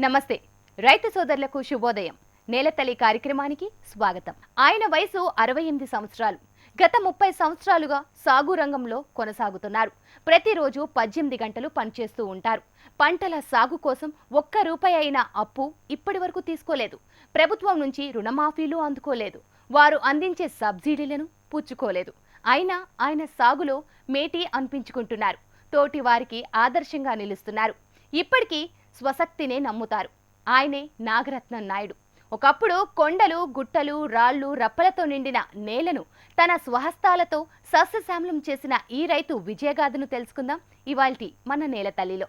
నమస్తే. రైతు సోదరులకు శుభోదయం. నేలతల్లి కార్యక్రమానికి స్వాగతం. ఆయన వయసు అరవై ఎనిమిది సంవత్సరాలు. గత ముప్పై సంవత్సరాలుగా సాగు రంగంలో కొనసాగుతున్నారు. ప్రతిరోజు పద్దెనిమిది గంటలు పనిచేస్తూ ఉంటారు. పంటల సాగు కోసం ఒక్క రూపాయి అయిన అప్పు ఇప్పటి వరకు తీసుకోలేదు. ప్రభుత్వం నుంచి రుణమాఫీలు అందుకోలేదు. వారు అందించే సబ్సిడీలను పుచ్చుకోలేదు. అయినా ఆయన సాగులో మేటి అనిపించుకుంటున్నారు. తోటి వారికి ఆదర్శంగా నిలుస్తున్నారు. ఇప్పటికీ స్వశక్తినే నమ్ముతారు. ఆయనే నాగరత్నం నాయుడు. ఒకప్పుడు కొండలు గుట్టలు రాళ్ళు రప్పలతో నిండిన నేలను తన స్వహస్తాలతో సస్యశ్యామలం చేసిన ఈ రైతు విజయగాథను తెలుసుకుందాం. ఇవాల్టి మన నేల తల్లిలో.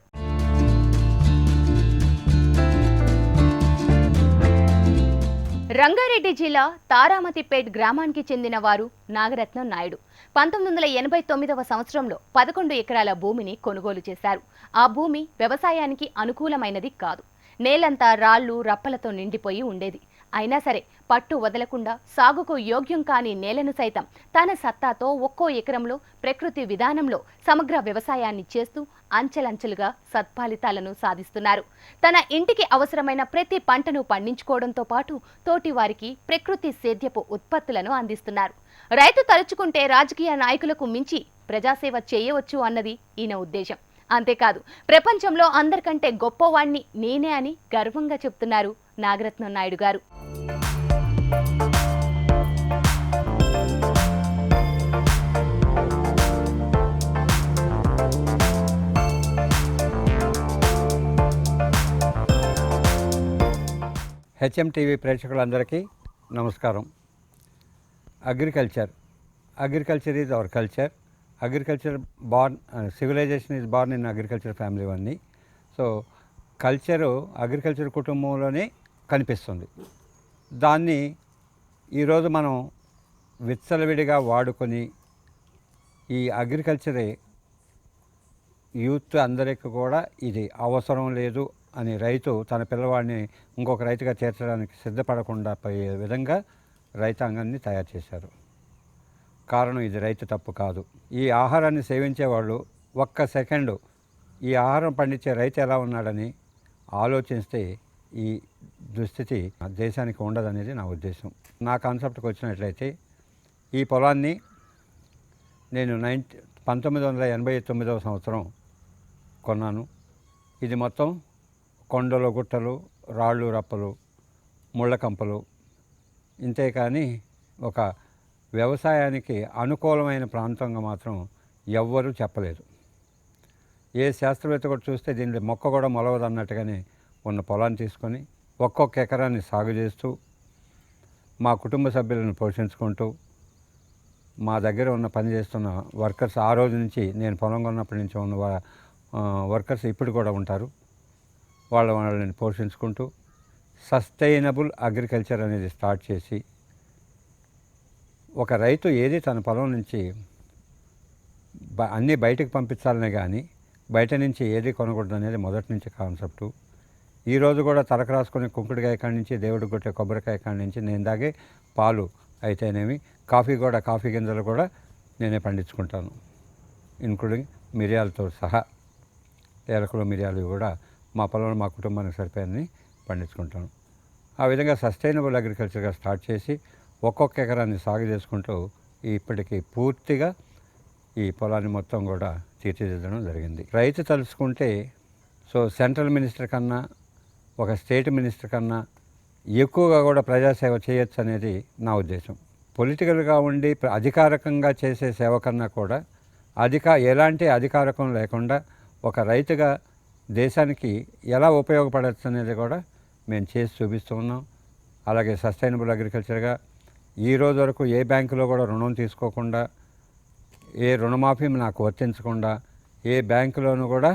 రంగారెడ్డి జిల్లా తారామతిపేట్ గ్రామానికి చెందిన వారు నాగరత్నం నాయుడు. పంతొమ్మిది వందల ఎనభై తొమ్మిదవ సంవత్సరంలో పదకొండు ఎకరాల భూమిని కొనుగోలు చేశారు. ఆ భూమి వ్యవసాయానికి అనుకూలమైనది కాదు. నేలంతా రాళ్ళు రప్పలతో నిండిపోయి ఉండేది. అయినా సరే పట్టు వదలకుండా సాగుకు యోగ్యం కాని నేలను సైతం తన సత్తాతో ఒక్కో ఎకరంలో ప్రకృతి విధానంలో సమగ్ర వ్యవసాయాన్ని చేస్తూ అంచెలంచెలుగా సత్ఫలితాలను సాధిస్తున్నారు. తన ఇంటికి అవసరమైన ప్రతి పంటను పండించుకోవడంతో పాటు తోటి వారికి ప్రకృతి సేద్యపు ఉత్పత్తులను అందిస్తున్నారు. రైతు తలుచుకుంటే రాజకీయ నాయకులకు మించి ప్రజాసేవ చేయవచ్చు అన్నది ఈయన ఉద్దేశం. అంతేకాదు ప్రపంచంలో అందరికంటే గొప్పవాణ్ణి నేనే అని గర్వంగా చెప్తున్నారు నాగరత్నం నాయుడు గారు. హెచ్ఎంటీవీ ప్రేక్షకులందరికీ నమస్కారం. Agriculture. Agriculture is our culture. Agriculture born civilization is born in agriculture family అన్నీ. సో కల్చరు అగ్రికల్చర్ కుటుంబంలోనే కనిపిస్తుంది. దాన్ని ఈరోజు మనం విచ్చలవిడిగా వాడుకొని ఈ అగ్రికల్చరే యూత్ అందరికీ కూడా ఇది అవసరం లేదు అని రైతు తన పిల్లవాడిని ఇంకొక రైతుగా చేర్చడానికి సిద్ధపడకుండా పోయే విధంగా రైతాంగాన్ని తయారు చేశారు. కారణం ఇది రైతు తప్పు కాదు. ఈ ఆహారాన్ని సేవించేవాళ్ళు ఒక్క సెకండు ఈ ఆహారం పండించే రైతు ఎలా ఉన్నాడని ఆలోచిస్తే ఈ దుస్థితి దేశానికి ఉండదనేది నా ఉద్దేశం. నా కాన్సెప్ట్కి వచ్చినట్లయితే ఈ పొలాన్ని నేను నైన్ పంతొమ్మిది వందల ఎనభై తొమ్మిదవ సంవత్సరం కొన్నాను. ఇది మొత్తం కొండలు గుట్టలు రాళ్ళు రప్పలు ముళ్ళకంపలు ఇంతే కానీ ఒక వ్యవసాయానికి అనుకూలమైన ప్రాంతంగా మాత్రం ఎవ్వరూ చెప్పలేదు. ఏ శాస్త్రవేత్త కూడా చూస్తే దీనిలో మొక్క కూడా మొలవదు అన్నట్టుగానే ఉన్న పొలాన్ని తీసుకొని ఒక్కొక్క ఎకరాన్ని సాగు చేస్తూ మా కుటుంబ సభ్యులను పోషించుకుంటూ మా దగ్గర ఉన్న పని చేస్తున్న వర్కర్స్ ఆ రోజు నుంచి నేను పొలం కొన్నప్పటి నుంచి ఉన్న వర్కర్స్ ఇప్పుడు కూడా ఉంటారు. వాళ్ళ వాళ్ళని పోషించుకుంటూ సస్టైనబుల్ అగ్రికల్చర్ అనేది స్టార్ట్ చేసి ఒక రైతు ఏది తన పొలం నుంచి బ- అన్నీ బయటకు పంపించాలనే కానీ బయట నుంచి ఏది కొనకూడదు అనేది మొదటి నుంచి కాన్సెప్టు. ఈరోజు కూడా తలకు రాసుకునే కుంకుడుకాయ కాడి నుంచి దేవుడు కొట్టే కొబ్బరికాయ కాడి నుంచి నేను దాగే పాలు అయితేనేమి కాఫీ కూడా కాఫీ గింజలు కూడా నేనే పండించుకుంటాను. ఇన్క్లూడింగ్ మిరియాలతో సహా ఏలకులు మిరియాలు కూడా మా పొలంలో మా కుటుంబానికి సరిపోయిందని పండించుకుంటాను ఆ విధంగా సస్టైనబుల్ అగ్రికల్చర్గా స్టార్ట్ చేసి ఒక్కొక్క ఎకరాన్ని సాగు చేసుకుంటూ ఇప్పటికీ పూర్తిగా ఈ పొలాన్ని మొత్తం కూడా తీర్చిదిద్దడం జరిగింది. రైతు తలుచుకుంటే సో సెంట్రల్ మినిస్టర్ కన్నా ఒక స్టేట్ మినిస్టర్ కన్నా ఎక్కువగా కూడా ప్రజాసేవ చేయొచ్చు అనేది నా ఉద్దేశం. పొలిటికల్గా ఉండి అధికారికంగా చేసే సేవ కన్నా కూడా అధిక ఎలాంటి అధికారకం లేకుండా ఒక రైతుగా దేశానికి ఎలా ఉపయోగపడచ్చు అనేది కూడా మేము చేసి చూపిస్తూ ఉన్నాం. అలాగే సస్టైనబుల్ అగ్రికల్చర్గా ఈ రోజు వరకు ఏ బ్యాంకులో కూడా రుణం తీసుకోకుండా ఏ రుణమాఫీ నాకు వర్తించకుండా ఏ బ్యాంకులోనూ కూడా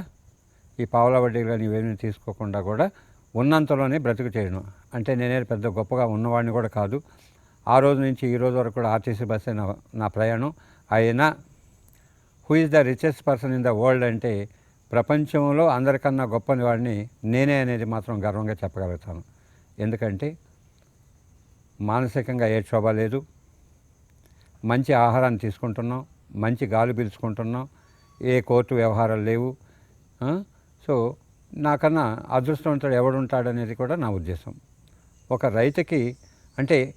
ఈ పావుల వడ్డీలు కానీ ఇవేమీ తీసుకోకుండా కూడా ఉన్నంతలోనే బ్రతుకు చేయడం అంటే నేనే పెద్ద గొప్పగా ఉన్నవాడిని కూడా కాదు. ఆ రోజు నుంచి ఈ రోజు వరకు కూడా ఆర్టీసీ బస్సే నా నా ప్రయాణం. అయినా who is the richest person in the world అంటే ప్రపంచంలో అందరికన్నా గొప్ప వాడిని నేనే అనేది మాత్రం గర్వంగా చెప్పగలుగుతాను. ఎందుకంటే మానసికంగా ఏ క్షోభ లేదు. మంచి ఆహారాన్ని తీసుకుంటున్నాం. మంచి గాలి పీల్చుకుంటున్నాం. ఏ కోర్టు వ్యవహారాలు లేవు. సో నాకన్నా అదృష్టవంతుడు ఎవడుంటాడనేది కూడా నా ఉద్దేశం. ఒక రైతుకి అంటే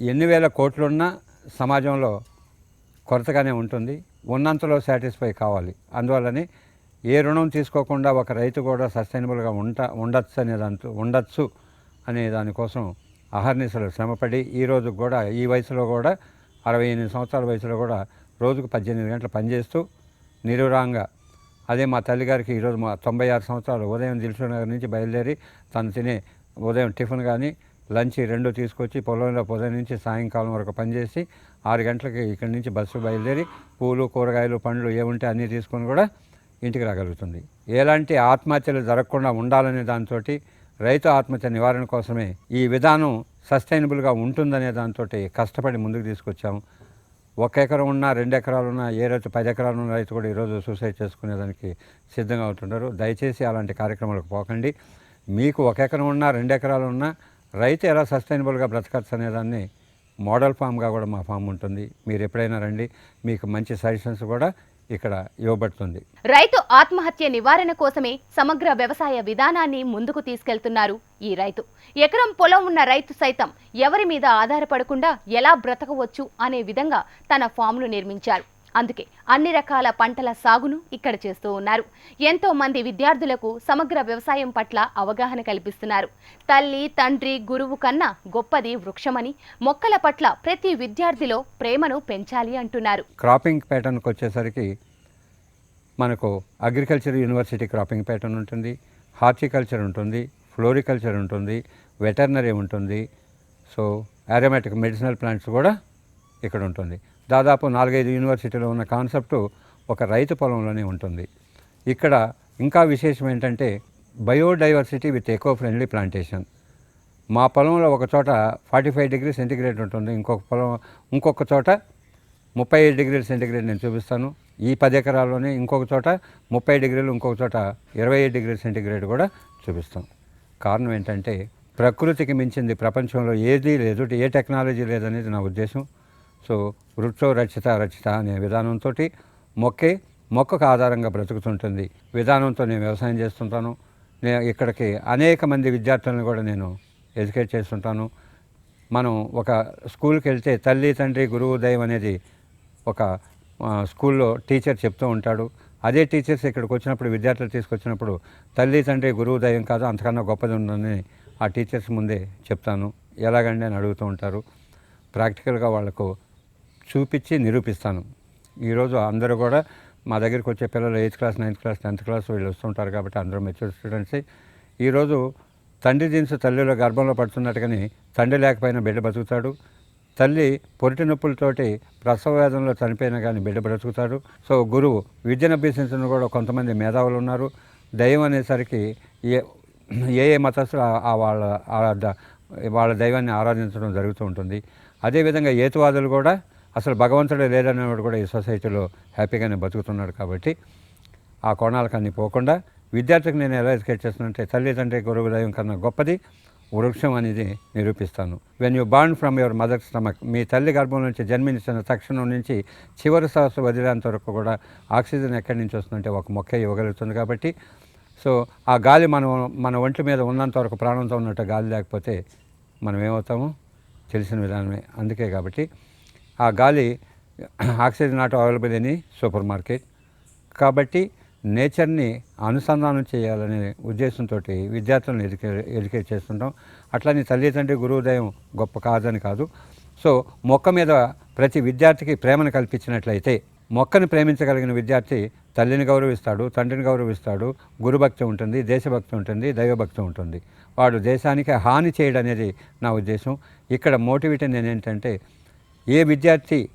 ఎన్ని వేల కోట్లున్నా సమాజంలో కొరతగానే ఉంటుంది. ఉన్నంతలో సాటిస్ఫై కావాలి. అందువల్లనే ఏ రుణం తీసుకోకుండా ఒక రైతు కూడా సస్టైనబుల్గా ఉంట ఉండొచ్చు అనే దాంతో ఉండొచ్చు అనే దానికోసం అహర్నిశలు శ్రమపడి ఈ రోజు కూడా ఈ వయసులో కూడా అరవై ఎనిమిది సంవత్సరాల వయసులో కూడా రోజుకు పద్దెనిమిది గంటలు పనిచేస్తూ నిరురాంగా. అదే మా తల్లిగారికి ఈరోజు మా తొంభై ఆరు సంవత్సరాలు ఉదయం దిల్సునగర్ నుంచి బయలుదేరి తను తినే ఉదయం టిఫిన్ కానీ లంచ్ రెండు తీసుకొచ్చి పొలంలో ఉదయం నుంచి సాయంకాలం వరకు పనిచేసి ఆరు గంటలకి ఇక్కడి నుంచి బస్సు బయలుదేరి పూలు కూరగాయలు పండ్లు ఏముంటే అన్నీ తీసుకొని కూడా ఇంటికి రాగలుగుతుంది. ఎలాంటి ఆత్మహత్యలు జరగకుండా ఉండాలనే దాంతో రైతు ఆత్మహత్య నివారణ కోసమే ఈ విధానం సస్టైనబుల్గా ఉంటుందనే దాంతో కష్టపడి ముందుకు తీసుకొచ్చాము. ఒక ఎకరం ఉన్నా రెండు ఎకరాలు ఉన్నా ఏ రైతు పది ఎకరాలు ఉన్న రైతు కూడా ఈరోజు సూసైడ్ చేసుకునేదానికి సిద్ధంగా అవుతుంటారు దయచేసి అలాంటి కార్యక్రమాలకు పోకండి. మీకు ఒక ఎకరం ఉన్నా రెండు ఎకరాలు ఉన్నా రైతు ఎలా సస్టైనబుల్గా బ్రతకచ్చు అనేదాన్ని మోడల్ ఫామ్గా కూడా మా ఫామ్ ఉంటుంది. మీరు ఎప్పుడైనా రండి. మీకు మంచి సజెషన్స్ కూడా ఇక్కడ ఇవ్వబడుతుంది. రైతు ఆత్మహత్య నివారణ కోసమే సమగ్ర వ్యవసాయ విధానాన్ని ముందుకు తీసుకెళ్తున్నారు ఈ రైతు. ఎకరం పొలం ఉన్న రైతు సైతం ఎవరి మీద ఆధారపడకుండా ఎలా బ్రతకవచ్చు అనే విధంగా తన ఫామ్ను నిర్మించారు. అందుకే అన్ని రకాల పంటల సాగును ఇక్కడ చేస్తూ ఉన్నారు. ఎంతో మంది విద్యార్థులకు సమగ్ర వ్యవసాయం పట్ల అవగాహన కల్పిస్తున్నారు. తల్లి తండ్రి గురువు కన్నా గొప్పది వృక్షమని మొక్కల పట్ల ప్రతి విద్యార్థిలో ప్రేమను పెంచాలి అంటున్నారు. క్రాపింగ్ ప్యాటర్న్కి వచ్చేసరికి మనకు అగ్రికల్చర్ యూనివర్సిటీ క్రాపింగ్ ప్యాటర్న్ ఉంటుంది హార్టికల్చర్ ఉంటుంది ఫ్లోరికల్చర్ ఉంటుంది వెటర్నరీ ఉంటుంది. సో ఆరోమాటిక్ మెడిసినల్ ప్లాంట్స్ కూడా ఇక్కడ ఉంటుంది. దాదాపు నాలుగైదు యూనివర్సిటీలో ఉన్న కాన్సెప్టు ఒక రైతు పొలంలోనే ఉంటుంది. ఇక్కడ ఇంకా విశేషం ఏంటంటే biodiversity with eco friendly plantation. మా పొలంలో ఒక చోట ఫార్టీ ఫైవ్ డిగ్రీ సెంటిగ్రేడ్ ఉంటుంది. ఇంకొక పొలం ఇంకొక చోట ముప్పై ఐదు డిగ్రీల సెంటిగ్రేడ్ నేను చూపిస్తాను. ఈ పది ఎకరాల్లోనే ఇంకొక చోట ముప్పై డిగ్రీలు ఇంకొక చోట ఇరవై ఐదు డిగ్రీల సెంటిగ్రేడ్ కూడా చూపిస్తాం. కారణం ఏంటంటే ప్రకృతికి మించింది ప్రపంచంలో ఏదీ లేదు ఏ టెక్నాలజీ లేదనేది నా ఉద్దేశం. సో వృక్షో రచిత రచిత అనే విధానంతో మొక్కే మొక్కకు ఆధారంగా బ్రతుకుతుంటుంది. విధానంతో నేను వ్యవసాయం చేస్తుంటాను. నేను ఇక్కడికి అనేక మంది విద్యార్థులను కూడా నేను ఎడ్యుకేట్ చేస్తుంటాను. మనం ఒక స్కూల్కి వెళ్తే తల్లి తండ్రి గురువు దైవం అనేది ఒక స్కూల్లో టీచర్ చెప్తూ ఉంటాడు. అదే టీచర్స్ ఇక్కడికి వచ్చినప్పుడు విద్యార్థులు తీసుకొచ్చినప్పుడు తల్లి తండ్రి గురువు దైవం కాదు అంతకన్నా గొప్పది ఉందని ఆ టీచర్స్ ముందే చెప్తాను. ఎలాగండి అని అడుగుతూ ఉంటారు. ప్రాక్టికల్గా వాళ్ళకు చూపించి నిరూపిస్తాను. ఈరోజు అందరూ కూడా మా దగ్గరికి వచ్చే పిల్లలు eighth class ninth class tenth class వీళ్ళు వస్తుంటారు కాబట్టి అందరూ మెచ్యూర్ స్టూడెంట్స్ ఈరోజు తండ్రి దినుసు తల్లిలో గర్భంలో పడుతున్నట్టుగాని తండ్రి లేకపోయినా బిడ్డ బతుకుతాడు తల్లి పొరిటి నొప్పులతోటి ప్రసవ వేదనలో చనిపోయినా కానీ బిడ్డ బ్రతుకుతాడు. సో గురువు విద్యను అభ్యసించిన కూడా కొంతమంది మేధావులు ఉన్నారు. దైవం అనేసరికి ఏ ఏ ఏ మతస్థులు ఆ- వాళ్ళ వాళ్ళ దైవాన్ని ఆరాధించడం జరుగుతూ ఉంటుంది. అదేవిధంగా ఏతువాదులు కూడా అసలు భగవంతుడే లేదనేవాడు కూడా ఈ సొసైటీలో హ్యాపీగానే బతుకుతున్నాడు కాబట్టి ఆ కోణాలకన్నీ పోకుండా విద్యార్థికి నేను ఎలా ఎడ్యుకేట్ చేస్తానంటే తల్లిదండ్రి గురువు దైవం కన్నా గొప్పది వృక్షం అనేది నిరూపిస్తాను. వెన్ యూ బాండ్ ఫ్రమ్ యువర్ మదర్ స్టమక్ మీ తల్లి గర్భం నుంచి జన్మించిన తక్షణం నుంచి చివరి శ్వాస వదిలేంత వరకు కూడా ఆక్సిజన్ ఎక్కడి నుంచి వస్తుందంటే ఒక మొక్క ఇవ్వగలుగుతుంది కాబట్టి. సో ఆ గాలి మనం మన ఒంటి మీద ఉన్నంత వరకు ప్రాణంతో ఉన్నట్టు గాలి లేకపోతే మనం ఏమవుతాము తెలిసిన విధానమే. అందుకే కాబట్టి ఆ గాలి oxygen not available any supermarket. కాబట్టి నేచర్ని అనుసంధానం చేయాలనే ఉద్దేశంతో విద్యార్థులను ఎడ్యుకే ఎడ్యుకేట్ చేస్తుంటాం. అట్లని తల్లిదండ్రి గురువుదయం గొప్ప కాదని కాదు. సో మొక్క మీద ప్రతి విద్యార్థికి ప్రేమను కల్పించినట్లయితే మొక్కను ప్రేమించగలిగిన విద్యార్థి తల్లిని గౌరవిస్తాడు తండ్రిని గౌరవిస్తాడు గురుభక్తి ఉంటుంది దేశభక్తి ఉంటుంది దైవభక్తి ఉంటుంది. వాడు దేశానికి హాని చేయడం అనేది నా ఉద్దేశం. ఇక్కడ మోటివేట్ నేను ఏంటంటే ఏ విద్యార్థి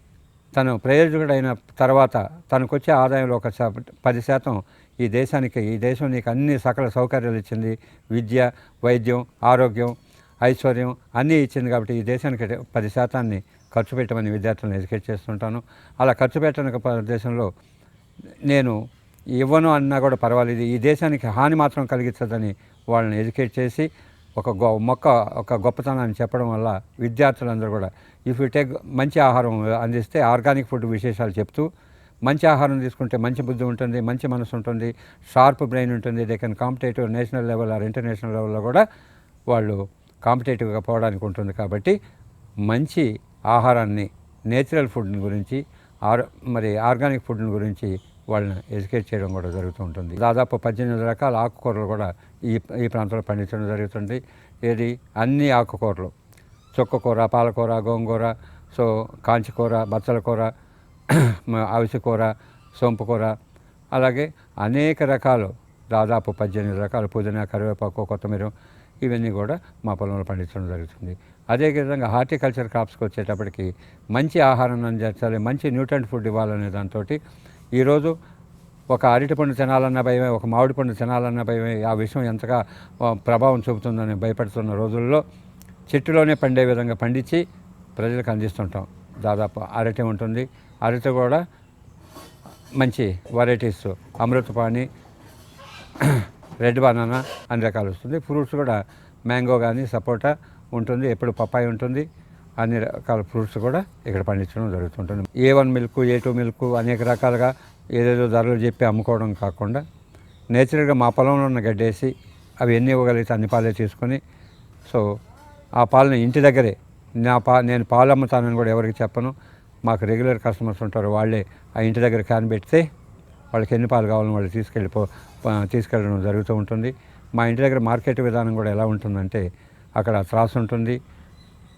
తను ప్రయోజకుడైన తర్వాత తనకు వచ్చే ఆదాయంలో ఒక పది శాతం ఈ దేశానికి ఈ దేశం నీకు అన్ని సకల సౌకర్యాలు ఇచ్చింది. విద్య వైద్యం ఆరోగ్యం ఐశ్వర్యం అన్నీ ఇచ్చింది కాబట్టి ఈ దేశానికి పది శాతాన్ని ఖర్చు పెట్టమని విద్యార్థులను ఎడ్యుకేట్ చేస్తుంటాను. అలా ఖర్చు పెట్టడానికి దేశంలో నేను ఇవ్వను అన్నా కూడా పర్వాలేదు. ఈ దేశానికి హాని మాత్రం కలిగించదని వాళ్ళని ఎడ్యుకేట్ చేసి ఒక గొ మొక్క ఒక గొప్పతనాన్ని చెప్పడం వల్ల విద్యార్థులందరూ కూడా ఇఫ్ యూ టేక్ మంచి ఆహారం అందిస్తే ఆర్గానిక్ ఫుడ్ విశేషాలు చెప్తూ మంచి ఆహారం తీసుకుంటే మంచి బుద్ధి ఉంటుంది మంచి మనసు ఉంటుంది షార్ప్ బ్రెయిన్ ఉంటుంది they can competitive national level or international లెవెల్లో కూడా వాళ్ళు కాంపిటేటివ్గా పోవడానికి ఉంటుంది కాబట్టి మంచి ఆహారాన్ని నేచురల్ ఫుడ్ గురించి ఆర్ మరి ఆర్గానిక్ ఫుడ్ గురించి వాళ్ళని ఎడ్యుకేట్ చేయడం కూడా జరుగుతూ ఉంటుంది. దాదాపు పద్దెనిమిది రకాల ఆకుకూరలు కూడా ఈ ఈ ప్రాంతంలో పండించడం జరుగుతుంది. ఏది? అన్ని ఆకుకూరలు. చుక్కకూర పాలకూర గోంగూర సో కాంచికూర బచ్చల కూర మ- అవిసె కూర కూర. అలాగే అనేక రకాలు దాదాపు పద్దెనిమిది రకాల పుదీనా కరివేపాకు కొత్తిమీర ఇవన్నీ కూడా మా పొలంలో పండించడం జరుగుతుంది. అదేవిధంగా హార్టికల్చర్ క్రాప్స్కి వచ్చేటప్పటికి మంచి ఆహారం అందించాలి మంచి న్యూట్రెంట్ ఫుడ్ ఇవ్వాలనే దాంతో ఈరోజు ఒక అరటిపండు తినాలన్న భయమే ఒక మామిడి పండు తినాలన్న భయమే ఆ విషయం ఎంతగా ప్రభావం చూపుతుందని భయపడుతున్న రోజుల్లో చెట్టులోనే పండే విధంగా పండించి ప్రజలకు అందిస్తుంటాం. దాదాపు అరటి ఉంటుంది. అరటి కూడా మంచి వెరైటీస్ అమృతపాణి రెడ్ బనానా అన్ని రకాలు వస్తుంది. ఫ్రూట్స్ కూడా మ్యాంగో కానీ సపోటా ఉంటుంది. ఎప్పుడు పప్పాయి ఉంటుంది. అన్ని రకాల ఫ్రూట్స్ కూడా ఇక్కడ పండించడం జరుగుతుంటుంది. A one milk A two milk అనేక రకాలుగా ఏదేదో ధరలు చెప్పి అమ్ముకోవడం కాకుండా నేచురల్గా మా పొలంలో ఉన్న గడ్డేసి అవి ఎన్ని ఇవ్వగలిగితే అన్ని పాలే తీసుకొని సో ఆ పాలను ఇంటి దగ్గరే. నా పా నేను పాలు అమ్ముతానని కూడా ఎవరికి చెప్పను. మాకు రెగ్యులర్ కస్టమర్స్ ఉంటారు. వాళ్ళే ఆ ఇంటి దగ్గర క్యాన్ పెడితే వాళ్ళకి ఎన్ని పాలు కావాలని వాళ్ళు తీసుకెళ్ళిపో తీసుకెళ్ళడం జరుగుతూ ఉంటుంది. మా ఇంటి దగ్గర మార్కెట్ విధానం కూడా ఎలా ఉంటుందంటే అక్కడ త్రాసు ఉంటుంది.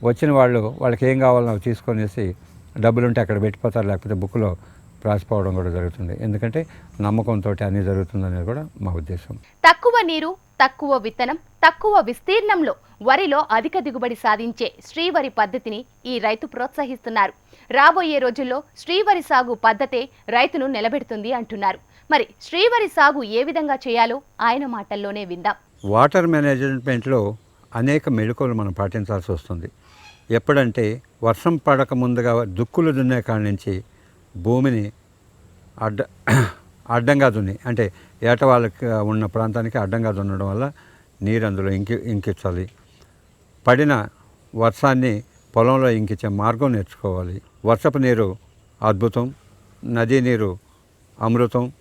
వచ్చిన వాళ్ళు వాళ్ళకి ఏం కావాలో తీసుకొనేసి డబ్బులు ఉంటే అక్కడ పెట్టిపోతారు. లేకపోతే బుక్లో రాసిపోవడం కూడా జరుగుతుంది. ఎందుకంటే నమ్మకంతో అన్నీ జరుగుతుందనేది కూడా మా ఉద్దేశం. తక్కువ నీరు తక్కువ విత్తనం తక్కువ విస్తీర్ణంలో వరిలో అధిక దిగుబడి సాధించే శ్రీవరి పద్ధతిని ఈ రైతు ప్రోత్సహిస్తున్నారు. రాబోయే రోజుల్లో శ్రీవరి సాగు పద్ధతే రైతును నిలబెడుతుంది అంటున్నారు. మరి శ్రీవరి సాగు ఏ విధంగా చేయాలో ఆయన మాటల్లోనే విందాం. వాటర్ మేనేజ్మెంట్లో అనేక మెళుకులు మనం పాటించాల్సి వస్తుంది. ఎప్పుడంటే వర్షం పడక ముందుగా దుక్కులు దున్నే కాడి నుంచి భూమిని అడ్డ అడ్డంగా దున్ని అంటే ఏటవాళ్ళకి ఉన్న ప్రాంతానికి అడ్డంగా దున్నడం వల్ల నీరు అందులో ఇంకి ఇంకించాలి పడిన వర్షాన్ని పొలంలో ఇంకించే మార్గం నేర్చుకోవాలి. వర్షపు నీరు అద్భుతం నదీ నీరు అమృతం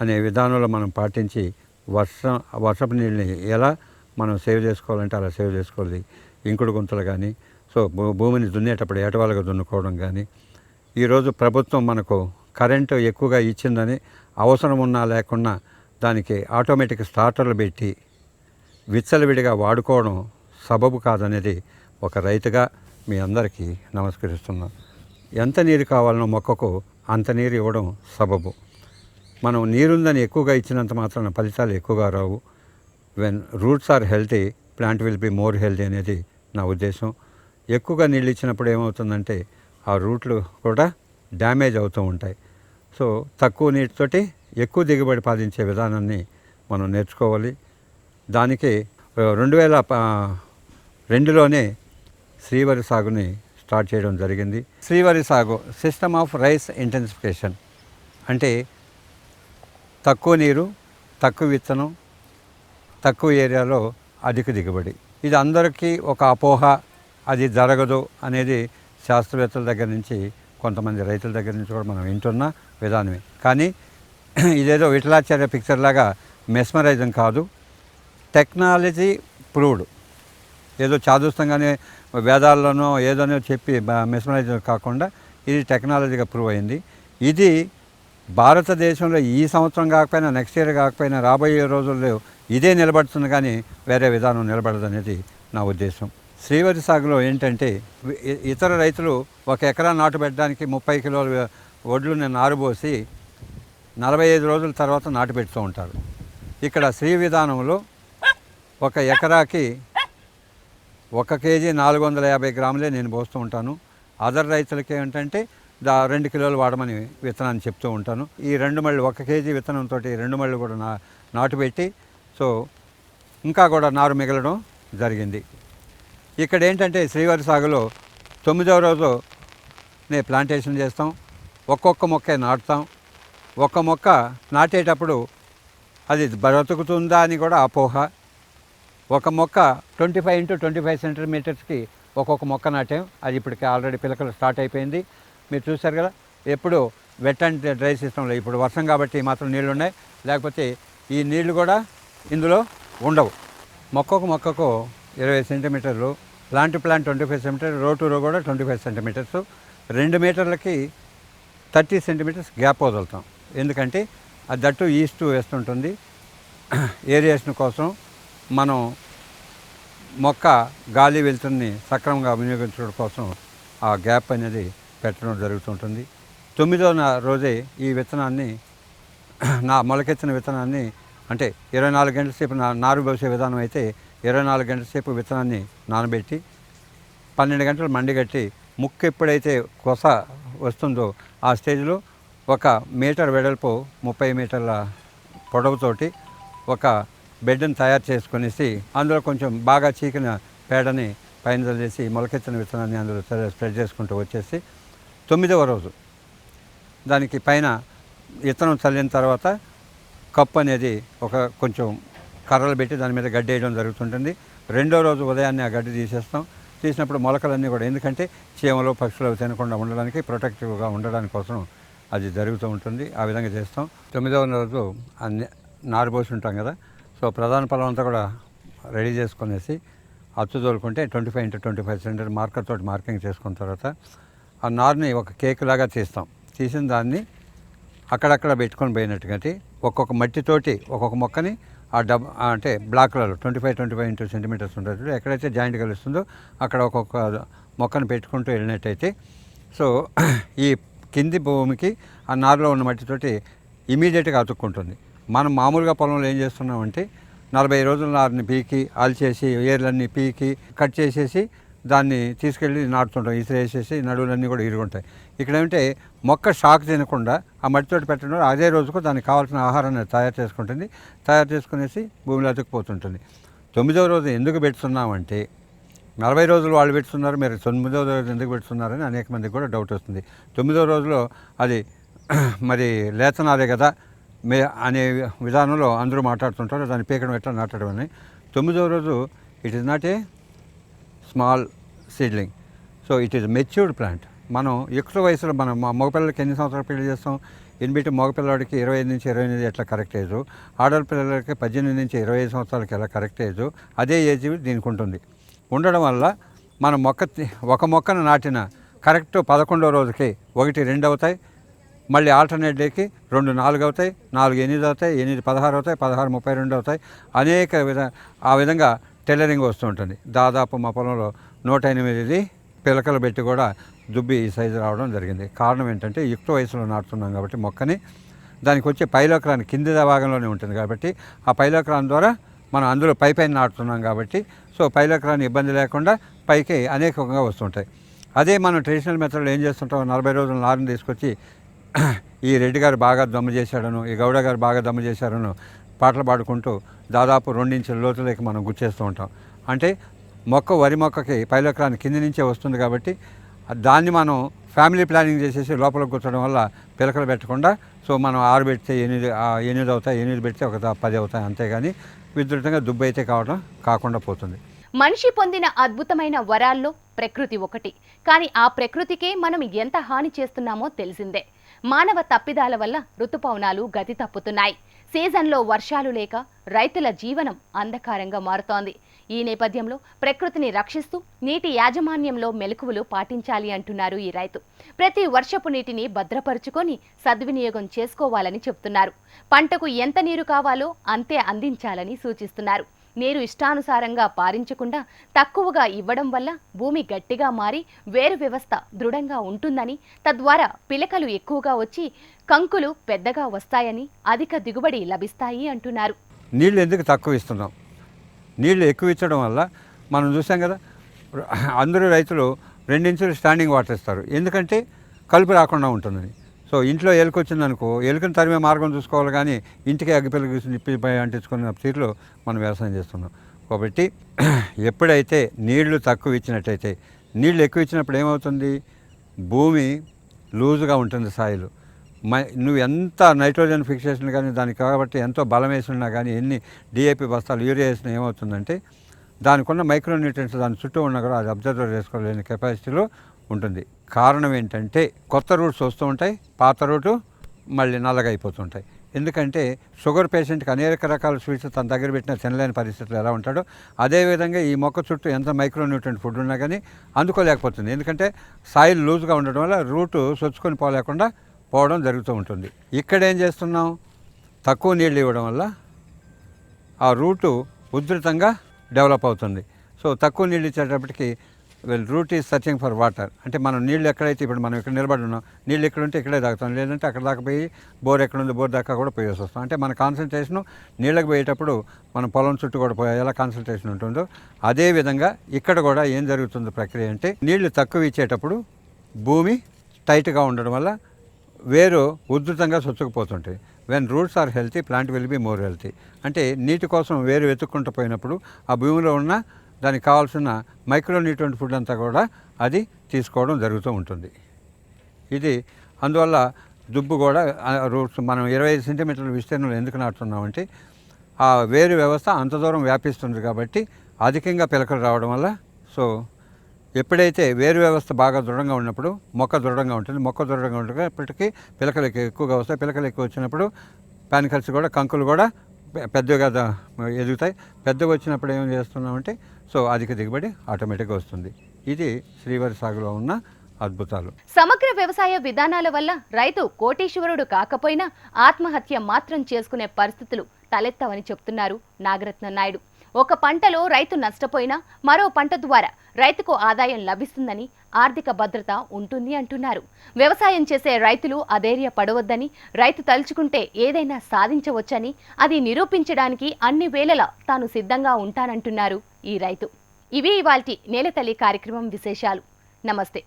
అనే విధానంలో మనం పాటించి వర్షం వర్షపు నీళ్ళని ఎలా మనం సేవ్ చేసుకోవాలంటే అలా సేవ్ చేసుకోవాలి. ఇంకుడు గుంతలు కానీ సో భూ- భూమిని దున్నేటప్పుడు ఏటవాలుగా దున్నుకోవడం కానీ ఈరోజు ప్రభుత్వం మనకు కరెంటు ఎక్కువగా ఇచ్చిందని అవసరం ఉన్నా లేకున్నా దానికి ఆటోమేటిక్ స్టార్టర్లు పెట్టి విచ్చలవిడిగా వాడుకోవడం సబబు కాదనేది ఒక రైతుగా మీ అందరికీ నమస్కరిస్తున్నాను ఎంత నీరు కావాలనో మొక్కకు అంత నీరు ఇవ్వడం సబబు. మనం నీరుందని ఎక్కువగా ఇచ్చినంత మాత్రాన ఫలితాలు ఎక్కువగా రావు. When roots are healthy plant will be more healthy అనేది నా ఉద్దేశం. ఎక్కువగా నీళ్ళు ఇచ్చినప్పుడు ఏమవుతుందంటే ఆ రూట్లు కూడా డ్యామేజ్ అవుతూ ఉంటాయి. సో తక్కువ నీటితోటి ఎక్కువ దిగుబడి పాదించే విధానాన్ని మనం నేర్చుకోవాలి. దానికి రెండు వేల రెండులోనే శ్రీవరి సాగుని స్టార్ట్ చేయడం జరిగింది. శ్రీవరి సాగు సిస్టమ్ ఆఫ్ రైస్ ఇంటెన్సిఫికేషన్ అంటే తక్కువ నీరు తక్కువ విత్తనం తక్కువ ఏరియాలో అధిక దిగుబడి. ఇది అందరికీ ఒక అపోహ అది జరగదు అనేది శాస్త్రవేత్తల దగ్గర నుంచి కొంతమంది రైతుల దగ్గర నుంచి కూడా మనం వింటున్న విధానమే. కానీ ఇదేదో విఠలాచార్య పిక్చర్ లాగా మెస్మరైజింగ్ కాదు. టెక్నాలజీ ప్రూవ్డ్ ఏదో చాదుస్తంగానే వేదాల్లోనో ఏదోనో చెప్పి మెస్మరైజ్ కాకుండా ఇది టెక్నాలజీగా ప్రూవ్ అయింది. ఇది భారతదేశంలో ఈ సంవత్సరం కాకపోయినా నెక్స్ట్ ఇయర్ కాకపోయినా రాబోయే రోజుల్లో ఇదే నిలబడుతుంది కానీ వేరే విధానం నిలబడదు అనేది నా ఉద్దేశం. శ్రీవరి సాగులో ఏంటంటే ఇతర రైతులు ఒక ఎకరా నాటు పెట్టడానికి ముప్పై కిలోల వడ్లు నారుబోసి నలభై ఐదు రోజుల తర్వాత నాటు పెడుతూ ఉంటారు. ఇక్కడ శ్రీ విధానంలో ఒక ఎకరాకి ఒక కేజీ నాలుగు వందల యాభై గ్రాములే నేను పోస్తూ ఉంటాను. అదర్ రైతులకి ఏంటంటే దా రెండు కిలోలు వాడమని విత్తనాన్ని చెప్తూ ఉంటాను. ఈ రెండు మళ్ళు ఒక కేజీ విత్తనంతో రెండు మళ్ళు కూడా నా నాటు పెట్టి సో ఇంకా కూడా నారు మిగలడం జరిగింది. ఇక్కడ ఏంటంటే శ్రీవారి సాగులో తొమ్మిదవ రోజు నేను ప్లాంటేషన్ చేస్తాం. ఒక్కొక్క మొక్కే నాటుతాం. ఒక్క మొక్క నాటేటప్పుడు అది బ్రతుకుతుందా అని కూడా అపోహ. ఒక మొక్క twenty five into twenty five సెంటీమీటర్స్కి ఒక్కొక్క మొక్క నాటాం. అది ఇప్పటికి ఆల్రెడీ పిలకలు స్టార్ట్ అయిపోయింది. మీరు చూశారు కదా ఎప్పుడు వెట్ అండ్ డ్రై సిస్టంలో ఇప్పుడు వర్షం కాబట్టి మాత్రం నీళ్ళు ఉన్నాయి. లేకపోతే ఈ నీళ్ళు కూడా ఇందులో ఉండవు. మొక్కకు మొక్కకు ఇరవై సెంటీమీటర్లు plant plant twenty five centimetre row to row కూడా ట్వంటీ ఫైవ్ సెంటీమీటర్స్. రెండు మీటర్లకి థర్టీ సెంటీమీటర్స్ గ్యాప్ వదులుతాం. ఎందుకంటే అది దట్టు ఈస్ట్ వేస్తుంటుంది. ఏరియేషన్ కోసం మనం మొక్క గాలి వెలుతురుని సక్రమంగా వినియోగించడం కోసం ఆ గ్యాప్ అనేది పెట్టడం జరుగుతుంటుంది తొమ్మిదో రోజే ఈ విత్తనాన్ని నా మొలకెత్తిన విత్తనాన్ని అంటే ఇరవై నాలుగు గంటల సేపు నా నారు పోసే విధానం అయితే ఇరవై నాలుగు గంటల సేపు విత్తనాన్ని నానబెట్టి పన్నెండు గంటలు మండిగట్టి ముక్కు ఎప్పుడైతే కొస వస్తుందో ఆ స్టేజ్లో ఒక మీటర్ వెడల్పు ముప్పై మీటర్ల పొడవుతోటి ఒక బెడ్ని తయారు చేసుకునేసి అందులో కొంచెం బాగా చీకిన పేడని పైన చల్లేసి మొలకెత్తిన విత్తనాన్ని అందులో స్ప్రెడ్ చేసుకుంటూ వచ్చేసి తొమ్మిదవ రోజు. దానికి పైన విత్తనం చల్లిన తర్వాత కప్పు అనేది ఒక కొంచెం కర్రలు పెట్టి దాని మీద గడ్డి వేయడం జరుగుతుంటుంది. రెండో రోజు ఉదయాన్నే ఆ గడ్డి తీసేస్తాం. తీసినప్పుడు మొలకలన్నీ కూడా ఎందుకంటే చీమలు పక్షులు అవి తినకుండా ఉండడానికి ప్రొటెక్టివ్గా ఉండడానికి కోసం అది జరుగుతూ ఉంటుంది. ఆ విధంగా చేస్తాం. తొమ్మిదవ రోజు అన్ని నారు పోసి ఉంటాం కదా సో ప్రధాన పొలం అంతా కూడా రెడీ చేసుకునేసి అచ్చు తోలుకుంటే twenty five into twenty five centre marker తోటి మార్కింగ్ చేసుకున్న తర్వాత ఆ నార్ని ఒక కేక్ లాగా తీస్తాం. తీసిన దాన్ని అక్కడక్కడ పెట్టుకొని పోయినట్టుగా ఒక్కొక్క మట్టితోటి ఒక్కొక్క మొక్కని ఆ డబ్ అంటే బ్లాక్లలో twenty five twenty five into centimetres ఉంటుంది ఎక్కడైతే జాయింట్ కలుస్తుందో అక్కడ ఒక్కొక్క మొక్కను పెట్టుకుంటూ వెళ్ళినట్టయితే సో ఈ కింది భూమికి ఆ నారులో ఉన్న మట్టితోటి ఇమీడియట్గా అతుక్కుంటుంది. మనం మామూలుగా పొలంలో ఏం చేస్తున్నామంటే నలభై రోజుల నారుని పీకి అలిచేసి ఏర్లన్నీ పీకి కట్ చేసేసి దాన్ని తీసుకెళ్ళి నాటుతుంటాం. ఇసిరేసేసి నడువులన్నీ కూడా ఇరుగుంటాయి. ఇక్కడ ఏమంటే మొక్క షాక్ తినకుండా ఆ మట్టితోటి పెట్టడం అదే రోజుకు దానికి కావాల్సిన ఆహారాన్ని తయారు చేసుకుంటుంది. తయారు చేసుకునేసి భూమిలో అతుక్కుపోతుంటుంది. తొమ్మిదవ రోజు ఎందుకు పెడుతున్నామంటే నలభై రోజులు వాళ్ళు పెడుతున్నారు. మీరు తొమ్మిదవ రోజు ఎందుకు పెడుతున్నారని అనేక మందికి కూడా డౌట్ వస్తుంది. తొమ్మిదవ రోజులో అది మరి లేతనాలే కదా. మే అనే విధానంలో అందరూ మాట్లాడుతుంటారు. దాన్ని పీకడం ఎట్లా నాటడం అని. తొమ్మిదవ రోజు it is not a small seedling so it is matured plant మనం ఎక్కువ వయసులో మనం మా మగపిల్లలకి ఎన్ని సంవత్సరాలు పెళ్ళి చేస్తాం? ఎనిమిది మగపిల్లవాడికి ఇరవై ఐదు నుంచి ఇరవై ఎనిమిది ఎట్లా కరెక్ట్ ఏజు ఆడవాళ్ళ పిల్లలకి పద్దెనిమిది నుంచి ఇరవై ఐదు సంవత్సరాలకి ఎలా కరెక్ట్ ఏజు అదే ఏజ్ దీనికి ఉంటుంది. ఉండడం వల్ల మన మొక్క ఒక మొక్కను నాటిన కరెక్ట్ పదకొండవ రోజుకి ఒకటి రెండు అవుతాయి. మళ్ళీ ఆల్టర్నేట్ డేకి రెండు నాలుగు అవుతాయి నాలుగు ఎనిమిది అవుతాయి ఎనిమిది పదహారు అవుతాయి పదహారు ముప్పై రెండు అవుతాయి అనేక విధ ఆ విధంగా టెలరింగ్ వస్తూ ఉంటుంది. దాదాపు మా పొలంలో నూట ఎనిమిది పిలకలు పెట్టి కూడా దుబ్బి ఈ సైజు రావడం జరిగింది. కారణం ఏంటంటే యుక్త వయసులో నాటుతున్నాం కాబట్టి మొక్కని దానికి వచ్చే పైలోక్రాన్ని కింది భాగంలోనే ఉంటుంది కాబట్టి ఆ పైలోక్రాన్ ద్వారా మనం అందులో పై పైన నాటుతున్నాం కాబట్టి సో పైలోక్రాన్ని ఇబ్బంది లేకుండా పైకి అనేకంగా వస్తుంటాయి అదే మనం ట్రెడిషనల్ మెథడ్లో ఏం చేస్తుంటాం? నలభై రోజుల నారుని తీసుకొచ్చి ఈ రెడ్డి గారు బాగా దమ్ము చేశాడను ఈ గౌడ గారు బాగా దమ్ము చేశారను పాటలు పాడుకుంటూ దాదాపు రెండించుల లోతులకి మనం గుర్చేస్తూ ఉంటాం. అంటే మొక్క వరి మొక్కకి పైలోక్రాన్ కింది నుంచే వస్తుంది కాబట్టి దాన్ని మనం ఫ్యామిలీ ప్లానింగ్ చేసేసి లోపల కూర్చోడం వల్ల పిలకలు పెట్టకుండా సో మనం ఆరు పెడితే ఎనిమిది ఆ, ఎనిమిది అవుతాయి ఎనిమిది పెడితే ఒక పది అవుతాయి అంతేగాని విస్తృతంగా దుబ్బు అయితే కావడం కాకుండా పోతుంది. మనిషి పొందిన అద్భుతమైన వరాల్లో ప్రకృతి ఒకటి. కానీ ఆ ప్రకృతికే మనం ఎంత హాని చేస్తున్నామో తెలిసిందే. మానవ తప్పిదాల వల్ల ఋతుపవనాలు గతి తప్పుతున్నాయి. సీజన్లో వర్షాలు లేక రైతుల జీవనం అంధకారంగా మారుతోంది. ఈ నేపథ్యంలో ప్రకృతిని రక్షిస్తూ నీటి యాజమాన్యంలో మెలకువలు పాటించాలి అంటున్నారు ఈ రైతు. ప్రతి వర్షపు నీటిని భద్రపరుచుకొని సద్వినియోగం చేసుకోవాలని చెబుతున్నారు పంటకు ఎంత నీరు కావాలో అంతే అందించాలని సూచిస్తున్నారు. నీరు ఇష్టానుసారంగా పారించకుండా తక్కువగా ఇవ్వడం వల్ల భూమి గట్టిగా మారి వేరు వ్యవస్థ దృఢంగా ఉంటుందని తద్వారా పిలకలు ఎక్కువగా వచ్చి కంకులు పెద్దగా వస్తాయని అధిక దిగుబడి లభిస్తాయి అంటున్నారు. నీళ్ళు ఎందుకు తక్కువ ఇస్తున్నాం? నీళ్ళు ఎక్కువ ఇచ్చడం వల్ల మనం చూసాం కదా అందరూ రైతులు రెండించులు స్టాండింగ్ వాటర్ ఇస్తారు. ఎందుకంటే కలుపు రాకుండా ఉంటుందని. సో ఇంట్లో ఎలుక వచ్చిందనుకో ఎలుకను తరిమే మార్గం చూసుకోవాలి కానీ ఇంటికి అగ్గిపిల్లకి నిప్పి పై అంటించుకున్న తీరులో మనం వ్యవసాయం చేస్తున్నాం. కాబట్టి ఎప్పుడైతే నీళ్ళు తక్కువ ఇచ్చినట్టయితే నీళ్ళు ఎక్కువ ఇచ్చినప్పుడు ఏమవుతుంది? భూమి లూజుగా ఉంటుంది సాయిలు మ నువ్వు ఎంత నైట్రోజన్ ఫిక్సేషన్ కానీ దానికి కాబట్టి ఎంతో బలం వేసినా కానీ ఎన్ని డిఏపి బస్తాలు యూరియా వేసినా ఏమవుతుందంటే దానికి ఉన్న మైక్రో న్యూట్రియన్స్ దాని చుట్టూ ఉన్నా కూడా అది అబ్జర్వ్ చేసుకోలేని కెపాసిటీలో ఉంటుంది. కారణం ఏంటంటే కొత్త రూట్స్ వస్తూ ఉంటాయి పాత రూటు మళ్ళీ నల్లగా అయిపోతుంటాయి ఎందుకంటే షుగర్ పేషెంట్కి అనేక రకాల స్వీట్స్ తన దగ్గర పెట్టిన తినలేని పరిస్థితులు ఎలా ఉంటాడో అదేవిధంగా ఈ మొక్క చుట్టూ ఎంత మైక్రోన్యూట్రెంట్ ఫుడ్ ఉన్నా కానీ అందుకోలేకపోతుంది. ఎందుకంటే సాయిల్ లూజ్గా ఉండడం వల్ల రూటు సొచ్చుకొని పోలేకుండా పోవడం జరుగుతూ ఉంటుంది. ఇక్కడ ఏం చేస్తున్నాం? తక్కువ నీళ్ళు ఇవ్వడం వల్ల ఆ రూటు ఉధృతంగా డెవలప్ అవుతుంది. సో తక్కువ నీళ్ళు ఇచ్చేటప్పటికి well root is searching for water అంటే మనం నీళ్ళు ఎక్కడైతే ఇప్పుడు మనం ఇక్కడ నిలబడి ఉన్నాం నీళ్ళు ఎక్కడ ఉంటే ఇక్కడే తాగుతాం. లేదంటే అక్కడ దాకా పోయి బోర్ ఎక్కడ ఉంది బోర్ దాకా కూడా పోయేసి వస్తాం. అంటే మన కాన్సన్ట్రేషను నీళ్ళకి పోయేటప్పుడు మనం పొలం చుట్టూ కూడా పోయే ఎలా కాన్సన్ట్రేషన్ ఉంటుందో అదేవిధంగా ఇక్కడ కూడా ఏం జరుగుతుంది ప్రక్రియ అంటే నీళ్ళు తక్కువ ఇచ్చేటప్పుడు భూమి టైట్గా ఉండడం వల్ల వేరు ఉధృతంగా చొచ్చుకుపోతుంటాయి when roots are healthy plant will be more healthy అంటే నీటి కోసం వేరు వెతుక్కుంటూ పోయినప్పుడు ఆ భూమిలో ఉన్న దానికి కావాల్సిన మైక్రో న్యూట్రెంట్ ఫుడ్ అంతా కూడా అది తీసుకోవడం జరుగుతూ ఉంటుంది. ఇది అందువల్ల దుబ్బు కూడా రూట్స్ మనం ఇరవై ఐదు సెంటీమీటర్ల విస్తీర్ణంలో ఎందుకు నాటుతున్నామంటే ఆ వేరు వ్యవస్థ అంత దూరం వ్యాపిస్తుంది కాబట్టి అధికంగా పిలకలు రావడం వల్ల సో ఎప్పుడైతే వేరు వ్యవస్థ బాగా దృఢంగా ఉన్నప్పుడు మొక్క దృఢంగా ఉంటుంది మొక్క దృఢంగా ఉండేటప్పటికీ పిలకలు ఎక్కువగా వస్తాయి పిలకలు ఎక్కువ వచ్చినప్పుడు పానికల్స్ కూడా కంకులు కూడా పెద్దగా ఎదుగుతాయి. పెద్దగా వచ్చినప్పుడు ఏం చేస్తున్నామంటే సో అధిక దిగుబడి ఆటోమేటిక్గా వస్తుంది. ఇది శ్రీవారి సాగులో ఉన్న అద్భుతాలు. సమగ్ర వ్యవసాయ విధానాల వల్ల రైతు కోటీశ్వరుడు కాకపోయినా ఆత్మహత్య మాత్రం చేసుకునే పరిస్థితులు తలెత్తవని చెప్తున్నారు నాగరత్న నాయుడు. ఒక పంటలో రైతు నష్టపోయినా మరో పంట ద్వారా రైతుకు ఆదాయం లభిస్తుందని ఆర్థిక భద్రత ఉంటుంది అంటున్నారు. వ్యవసాయం చేసే రైతులు అధైర్య పడవద్దని రైతు తలుచుకుంటే ఏదైనా సాధించవచ్చని అది నిరూపించడానికి అన్ని వేళలా తాను సిద్ధంగా ఉంటానంటున్నారు ఈ రైతు. ఇవి ఇవాల్టి నేలతల్లి కార్యక్రమం విశేషాలు. నమస్తే.